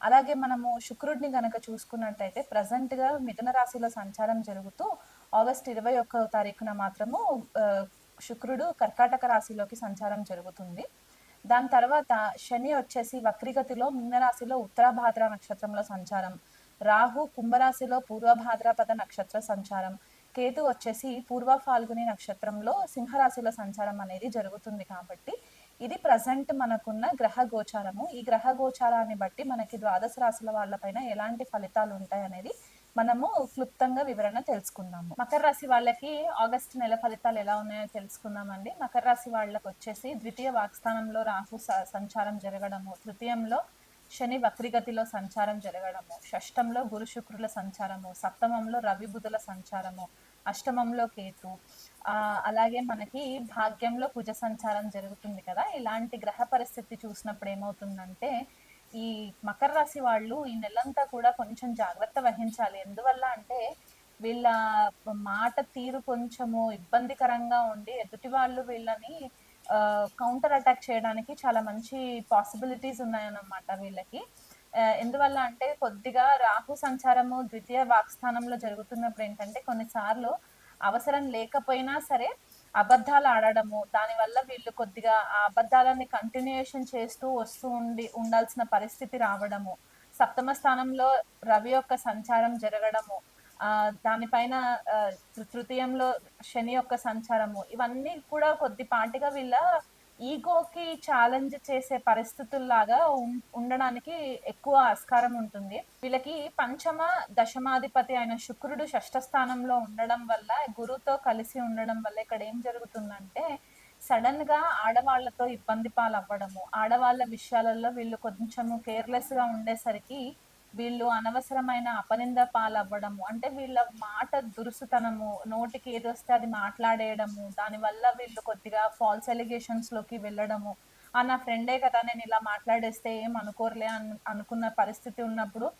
అలాగే మనము శుక్రుడిని గనక చూసుకున్నట్టయితే ప్రజెంట్గా మిథున రాశిలో సంచారం జరుగుతూ ఆగస్ట్ ఇరవై ఒక్క తారీఖున మాత్రము శుక్రుడు కర్కాటక రాశిలోకి సంచారం జరుగుతుంది. దాని తర్వాత శని వచ్చేసి వక్రిగతిలో మీనరాశిలో ఉత్తరాభాద్ర నక్షత్రంలో సంచారం. రాహు కుంభరాశిలో పూర్వభాద్రపద నక్షత్ర సంచారం. కేతు వచ్చేసి పూర్వ ఫాల్గుని నక్షత్రంలో సింహరాశిలో సంచారం అనేది జరుగుతుంది కాబట్టి ఇది ప్రజెంట్ మనకున్న గ్రహ గోచారము. ఈ గ్రహ గోచారాన్ని బట్టి మనకి ద్వాదశ రాశుల వాళ్ళపైన ఎలాంటి ఫలితాలు ఉంటాయి అనేది మనము క్లుప్తంగా వివరణ తెలుసుకుందాము. మకర రాశి వాళ్ళకి ఆగస్టు నెల ఫలితాలు ఎలా ఉన్నాయో తెలుసుకుందామండి. మకర రాశి వాళ్ళకి వచ్చేసి ద్వితీయ వాక్స్థానంలో రాహు స- సంచారం జరగడము తృతీయంలో శని వక్రిగతిలో సంచారం జరగడము షష్టంలో గురు శుక్రుల సంచారము సప్తమంలో రవి బుధుల సంచారము అష్టమంలో కేతు. అలాగే మనకి భాగ్యంలో కుజ సంచారం జరుగుతుంది కదా. ఇలాంటి గ్రహ పరిస్థితి చూసినప్పుడు ఏమవుతుందంటే ఈ మకర రాశి వాళ్ళు ఈ నెలంతా కూడా కొంచెం జాగ్రత్త వహించాలి. ఎందువల్ల అంటే వీళ్ళ మాట తీరు కొంచెము ఇబ్బందికరంగా ఉండి ఎదుటి వాళ్ళు వీళ్ళని కౌంటర్ అటాక్ చేయడానికి చాలా మంచి పాసిబిలిటీస్ ఉన్నాయన్నమాట వీళ్ళకి. ఎందువల్ల అంటే కొద్దిగా రాహు సంచారము ద్వితీయ వాక్స్థానంలో జరుగుతున్నప్పుడు ఏంటంటే కొన్నిసార్లు అవసరం లేకపోయినా సరే అబద్ధాలు ఆడడము దానివల్ల వీళ్ళు కొద్దిగా ఆ అబద్ధాలని కంటిన్యూయేషన్ చేస్తూ వస్తూ ఉండి ఉండాల్సిన పరిస్థితి రావడము సప్తమ స్థానంలో రవి యొక్క సంచారం జరగడము దానిపైన తృతీయంలో శని యొక్క సంచారము ఇవన్నీ కూడా కొద్దిపాటిగా వీళ్ళ ఈగోకి ఛాలెంజ్ చేసే పరిస్థితుల్లాగా ఉం- ఉండడానికి ఎక్కువ ఆస్కారం ఉంటుంది. వీళ్ళకి పంచమ దశమాధిపతి అయిన శుక్రుడు షష్ఠ స్థానంలో ఉండడం వల్ల గురుతో కలిసి ఉండడం వల్ల ఇక్కడ ఏం జరుగుతుందంటే సడన్గా ఆడవాళ్ళతో ఇబ్బంది పాలవ్వడము ఆడవాళ్ళ విషయాలలో వీళ్ళు కొంచెము కేర్లెస్గా ఉండేసరికి వీళ్ళు అనవసరమైన అపనింద పాలవ్వడము అంటే వీళ్ళ మాట దురుసుతనము నోటికి ఏది వస్తే అది మాట్లాడేయడము దానివల్ల వీళ్ళు కొద్దిగా ఫాల్స్ ఎలిగేషన్స్లోకి వెళ్ళడము. ఆ నా ఫ్రెండే కదా నేను ఇలా మాట్లాడేస్తే ఏం అనుకోరలే అను అనుకున్న పరిస్థితి ఉన్నప్పుడు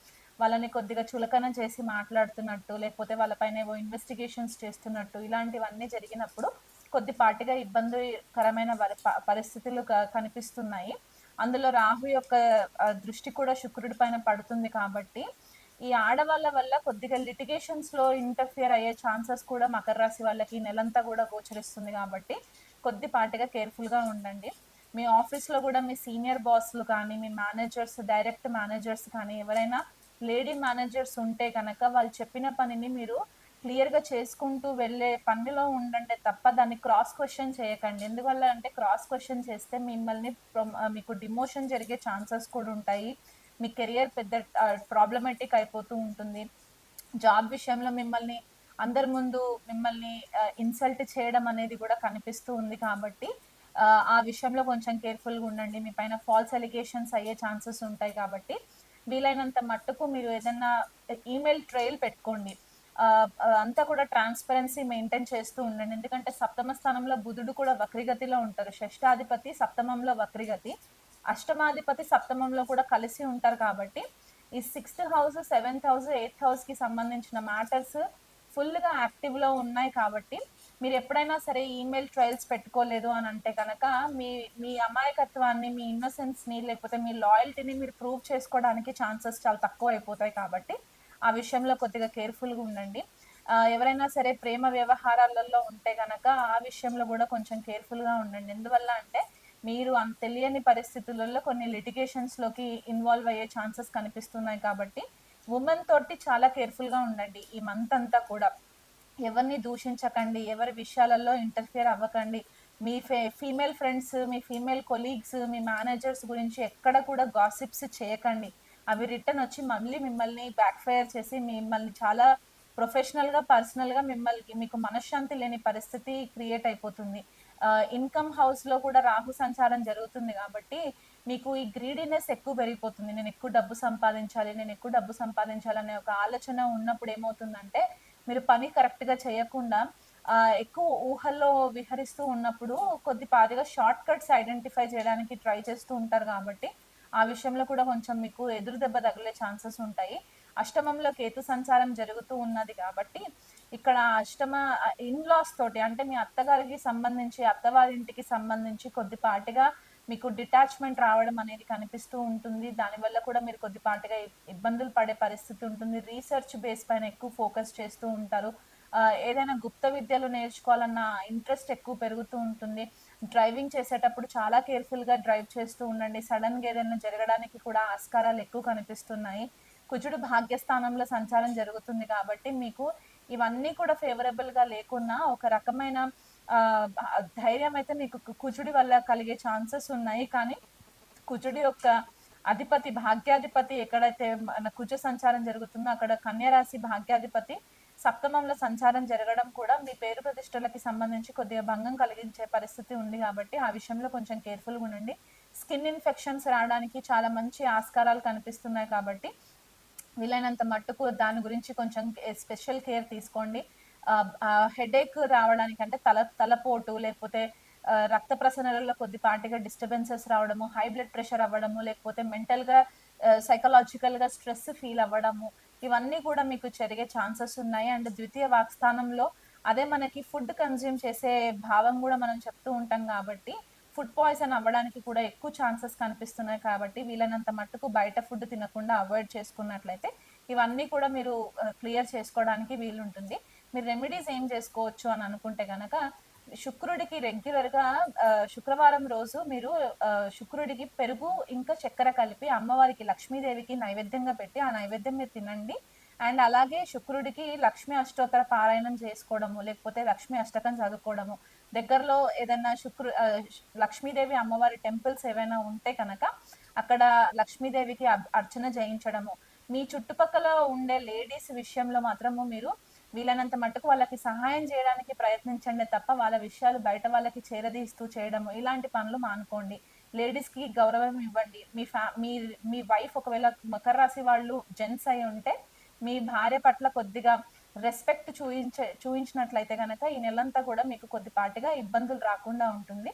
వాళ్ళని కొద్దిగా చులకన చేసి మాట్లాడుతున్నట్టు లేకపోతే వాళ్ళపైన ఏవో ఇన్వెస్టిగేషన్స్ చేస్తున్నట్టు ఇలాంటివన్నీ జరిగినప్పుడు కొద్దిపాటిగా ఇబ్బందికరమైన ప- పరిస్థితులు కనిపిస్తున్నాయి. అందులో రాహు యొక్క దృష్టి కూడా శుక్రుడి పైన పడుతుంది కాబట్టి ఈ ఆడవాళ్ళ వల్ల కొద్దిగా లిటిగేషన్స్లో ఇంటర్ఫియర్ అయ్యే ఛాన్సెస్ కూడా మకర రాశి వాళ్ళకి ఈ నెలంతా కూడా గోచరిస్తుంది కాబట్టి కొద్దిపాటిగా కేర్ఫుల్గా ఉండండి. మీ ఆఫీస్లో కూడా మీ సీనియర్ బాస్లు కానీ మీ మేనేజర్స్ డైరెక్ట్ మేనేజర్స్ కానీ ఎవరైనా లేడీ మేనేజర్స్ ఉంటే కనుక వాళ్ళు చెప్పిన పనిని మీరు క్లియర్గా చేసుకుంటూ వెళ్ళే పనిలో ఉండండి తప్ప దాన్ని క్రాస్ క్వశ్చన్ చేయకండి. ఎందువల్ల అంటే క్రాస్ క్వశ్చన్ చేస్తే మిమ్మల్ని మీకు డిమోషన్ జరిగే ఛాన్సెస్ కూడా ఉంటాయి. మీ కెరియర్ పెద్ద ప్రాబ్లమేటిక్ అయిపోతూ ఉంటుంది. జాబ్ విషయంలో మిమ్మల్ని అందరి ముందు మిమ్మల్ని ఇన్సల్ట్ చేయడం అనేది కూడా కనిపిస్తూ ఉంది కాబట్టి ఆ, విషయంలో కొంచెం కేర్ఫుల్గా ఉండండి. మీ పైన ఫాల్స్ ఎలిగేషన్స్ అయ్యే ఛాన్సెస్ ఉంటాయి కాబట్టి వీలైనంత మట్టుకు మీరు ఏదైనా ఈమెయిల్ ట్రైల్ పెట్టుకోండి. అంతా కూడా ట్రాన్స్పరెన్సీ మెయింటైన్ చేస్తూ ఉండండి. ఎందుకంటే సప్తమ స్థానంలో బుధుడు కూడా వక్రిగతిలో ఉంటారు. షష్టాధిపతి సప్తమంలో వక్రిగతి అష్టమాధిపతి సప్తమంలో కూడా కలిసి ఉంటారు కాబట్టి ఈ sixth house seventh house eighth హౌస్కి సంబంధించిన మ్యాటర్స్ ఫుల్గా యాక్టివ్లో ఉన్నాయి కాబట్టి మీరు ఎప్పుడైనా సరే ఈమెయిల్ ట్రయల్స్ పెట్టుకోలేదు అని అంటే కనుక మీ మీ అమాయకత్వాన్ని మీ ఇన్నోసెన్స్ని లేకపోతే మీ లాయల్టీని మీరు ప్రూవ్ చేసుకోవడానికి ఛాన్సెస్ చాలా తక్కువ అయిపోతాయి కాబట్టి ఆ విషయంలో కొద్దిగా కేర్ఫుల్గా ఉండండి. ఎవరైనా సరే ప్రేమ వ్యవహారాలలో ఉంటే కనుక ఆ విషయంలో కూడా కొంచెం కేర్ఫుల్గా ఉండండి. ఎందువల్ల అంటే మీరు అంత తెలియని పరిస్థితులలో కొన్ని లిటిగేషన్స్లోకి ఇన్వాల్వ్ అయ్యే ఛాన్సెస్ కనిపిస్తున్నాయి కాబట్టి ఉమెన్ తోటి చాలా కేర్ఫుల్గా ఉండండి ఈ మంత్ అంతా కూడా. ఎవరిని దూషించకండి ఎవరి విషయాలలో ఇంటర్ఫియర్ అవ్వకండి. మీ ఫే ఫీమేల్ ఫ్రెండ్స్ మీ ఫీమేల్ కొలీగ్స్ మీ మేనేజర్స్ గురించి ఎక్కడ కూడా గాసిప్స్ చేయకండి. అవి రిటర్న్ వచ్చి మళ్ళీ మిమ్మల్ని బ్యాక్ ఫైర్ చేసి మిమ్మల్ని చాలా ప్రొఫెషనల్గా పర్సనల్గా మిమ్మల్ని మీకు మనశ్శాంతి లేని పరిస్థితి క్రియేట్ అయిపోతుంది. ఇన్కమ్ హౌస్లో కూడా రాహు సంచారం జరుగుతుంది కాబట్టి మీకు ఈ గ్రీడీనెస్ ఎక్కువ పెరిగిపోతుంది. నేను ఎక్కువ డబ్బు సంపాదించాలి నేను ఎక్కువ డబ్బు సంపాదించాలి అనే ఒక ఆలోచన ఉన్నప్పుడు ఏమవుతుందంటే మీరు పని కరెక్ట్గా చేయకుండా ఎక్కువ ఊహల్లో విహరిస్తూ ఉన్నప్పుడు కొద్దిపాటిగా షార్ట్ కట్స్ ఐడెంటిఫై చేయడానికి ట్రై చేస్తూ ఉంటారు కాబట్టి ఆ విషయంలో కూడా కొంచెం మీకు ఎదురు దెబ్బ తగిలే ఛాన్సెస్ ఉంటాయి. అష్టమంలో కేతు సంచారం జరుగుతూ ఉన్నది కాబట్టి ఇక్కడ అష్టమ ఇన్లాస్ తోటి అంటే మీ అత్తగారికి సంబంధించి అత్తవారింటికి సంబంధించి కొద్దిపాటిగా మీకు డిటాచ్మెంట్ రావడం అనేది కనిపిస్తూ ఉంటుంది. దానివల్ల కూడా మీరు కొద్దిపాటిగా ఇబ్బందులు పడే పరిస్థితి ఉంటుంది. రీసెర్చ్ బేస్ పైన ఎక్కువ ఫోకస్ చేస్తూ ఉంటారు. ఏదైనా గుప్త విద్యలు నేర్చుకోవాలన్న ఇంట్రెస్ట్ ఎక్కువ పెరుగుతూ ఉంటుంది. డ్రైవింగ్ చేసేటప్పుడు చాలా కేర్ఫుల్గా డ్రైవ్ చేస్తూ ఉండండి. సడన్గా ఏదైనా జరగడానికి కూడా ఆస్కారాలు ఎక్కువ కనిపిస్తున్నాయి. కుజుడు భాగ్యస్థానంలో సంచారం జరుగుతుంది కాబట్టి మీకు ఇవన్నీ కూడా ఫేవరబుల్గా లేకున్నా ఒక రకమైన ధైర్యం అయితే మీకు కుజుడి వల్ల కలిగే ఛాన్సెస్ ఉన్నాయి. కానీ కుజుడి యొక్క అధిపతి భాగ్యాధిపతి ఎక్కడైతే మన కుజ సంచారం జరుగుతుందో అక్కడ కన్యరాశి భాగ్యాధిపతి సప్తమంలో సంచారం జరగడం కూడా మీ పేరు ప్రతిష్టలకి సంబంధించి కొద్దిగా భంగం కలిగించే పరిస్థితి ఉంది కాబట్టి ఆ విషయంలో కొంచెం కేర్ఫుల్గా ఉండండి. స్కిన్ ఇన్ఫెక్షన్స్ రావడానికి చాలా మంచి ఆస్కారాలు కనిపిస్తున్నాయి కాబట్టి వీలైనంత మట్టుకు దాని గురించి కొంచెం స్పెషల్ కేర్ తీసుకోండి. హెడేక్ రావడానికి అంటే తల తలపోటు లేకపోతే రక్త ప్రసరణలో కొద్దిపాటిగా డిస్టర్బెన్సెస్ రావడము హై బ్లడ్ ప్రెషర్ అవ్వడము లేకపోతే మెంటల్గా సైకలాజికల్గా స్ట్రెస్ ఫీల్ అవ్వడము ఇవన్నీ కూడా మీకు జరిగే ఛాన్సెస్ ఉన్నాయి. అండ్ ద్వితీయ వాక్స్థానంలో అదే మనకి ఫుడ్ కన్జ్యూమ్ చేసే భావం కూడా మనం చెప్తూ ఉంటాం కాబట్టి ఫుడ్ పాయిజన్ అవ్వడానికి కూడా ఎక్కువ ఛాన్సెస్ కనిపిస్తున్నాయి కాబట్టి వీలైనంత మట్టుకు బయట ఫుడ్ తినకుండా అవాయిడ్ చేసుకున్నట్లయితే ఇవన్నీ కూడా మీరు క్లియర్ చేసుకోవడానికి వీలుంటుంది. మీరు రెమెడీస్ ఏం చేసుకోవచ్చు అని అనుకుంటే కనుక శుక్రుడికి రెగ్యులర్గా శుక్రవారం రోజు మీరు శుక్రుడికి పెరుగు ఇంకా చక్కెర కలిపి అమ్మవారికి లక్ష్మీదేవికి నైవేద్యంగా పెట్టి ఆ నైవేద్యం మీరు తినండి. అండ్ అలాగే శుక్రుడికి లక్ష్మీ అష్టోత్తర పారాయణం చేసుకోవడము లేకపోతే లక్ష్మీ అష్టకం చదువుకోవడము. దగ్గరలో ఏదైనా శుక్రు లక్ష్మీదేవి అమ్మవారి టెంపుల్స్ ఏవైనా ఉంటే కనుక అక్కడ లక్ష్మీదేవికి అర్- అర్చన చేయించడము. మీ చుట్టుపక్కల ఉండే లేడీస్ విషయంలో మాత్రము మీరు వీలైనంత మట్టుకు వాళ్ళకి సహాయం చేయడానికి ప్రయత్నించండి తప్ప వాళ్ళ విషయాలు బయట వాళ్ళకి చేరదీస్తూ చేయడము ఇలాంటి పనులు మానుకోండి. లేడీస్కి గౌరవం ఇవ్వండి. మీ ఫ్యా మీ మీ వైఫ్ ఒకవేళ మకర రాశి వాళ్ళు జెంట్స్ అయి ఉంటే మీ భార్య పట్ల కొద్దిగా రెస్పెక్ట్ చూయించే చూయించినట్లయితే కనుక ఈ నెలంతా కూడా మీకు కొద్దిపాటిగా ఇబ్బందులు రాకుండా ఉంటుంది.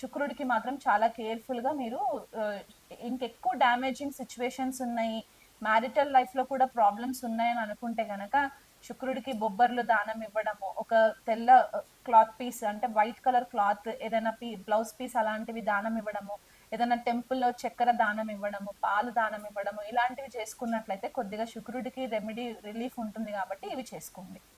శుక్రుడికి మాత్రం చాలా కేర్ఫుల్గా మీరు ఇంకెక్కువ డ్యామేజింగ్ సిచ్యువేషన్స్ ఉన్నాయి. మ్యారిటల్ లైఫ్లో కూడా ప్రాబ్లమ్స్ ఉన్నాయని అనుకుంటే గనక శుక్రుడికి బొబ్బర్లు దానం ఇవ్వడము ఒక తెల్ల క్లాత్ పీస్ అంటే వైట్ కలర్ క్లాత్ ఏదైనా పీ బ్లౌజ్ పీస్ అలాంటివి దానం ఇవ్వడము ఏదైనా టెంపుల్లో చక్కెర దానం ఇవ్వడము పాలు దానం ఇవ్వడము ఇలాంటివి చేసుకున్నట్లయితే కొద్దిగా శుక్రుడికి రెమెడీ రిలీఫ్ ఉంటుంది కాబట్టి ఇవి చేసుకోండి.